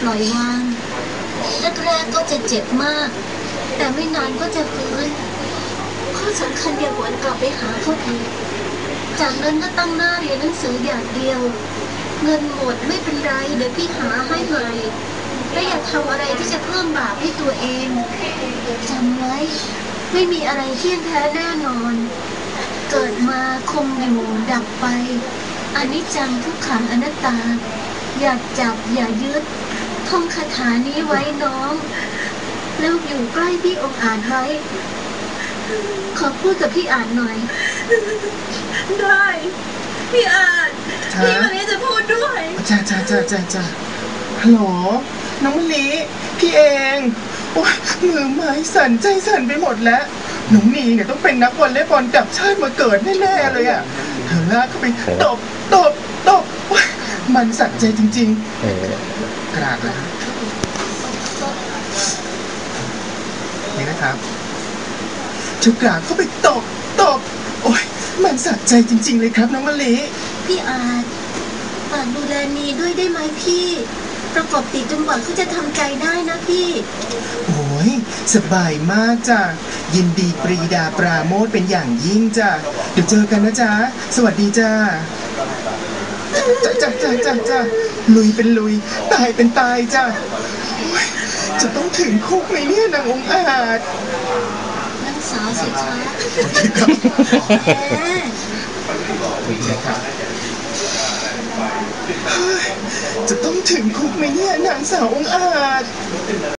ปล่อยวางแรกๆก็จะเจ็บมาก แต่ไม่นานก็จะฟื้นข้อสำคัญอย่าหวนกลับไปหาเขาอีกจากนั้นก็ตั้งหน้าเรียนหนังสืออย่างเดียว เงินหมดไม่เป็นไรเดี๋ยวพี่หาให้ใหม่และอย่าทำอะไรที่จะเพิ่มบาปให้ตัวเองจำไว้ ไม่มีอะไรเที่ยงแท้แน่นอน เกิดมาคงอยู่ดับไปอนิจจังทุกขังอนัตตา อย่าจับอย่ายึด ท่องคาถานี้ไว้น้อง แล้วอยู่ใกล้พี่องค์อ่านไว้ ขอพูดกับพี่อ่านหน่อย ได้ พี่อาจฮะพี่วันนี้จะพูดด้วย จ้าจ้าจ้าจ้าจ้าฮัลโหลน้องมะลิพี่เองโอ้ยมือไม้สั่นใจสั่นไปหมดแล้วน้องนีเนี่ยต้องเป็นนักวอลเลย์บอลกลับชาติมาเกิดแน่ๆเลยอะเธอลากเข้าไปตบตบตบโอ๊ย มันสั่นใจจริงเออๆ กราบนะครับนี่นะครับจะกราบเข้าไปตบตบโอ้ยมันสั่นใจจริง ๆ เลยครับน้องมะลิพี่อาจฝากดูแลนีด้วยได้ไหมพี่ ประกอบติดจนกว่าเขาจะทำใจได้นะพี่ โอ้ยสบายมากจ้ะยินดีปรีดาปราโมทเป็นอย่างยิ่งจ้ะเดี๋ยวเจอกันนะจ๊ะสวัสดีจ้า จ้าจ้าจ้าจ้าจ้าลุยเป็นลุย ตายเป็นตายจ้ะโอ้ยจะต้องถึงคุกไหมเนี่ยนางองค์อาจนักสาวสิคะครับแหมจะต้องถึงคุกไหมเนี่ยนางสาวองค์อาจ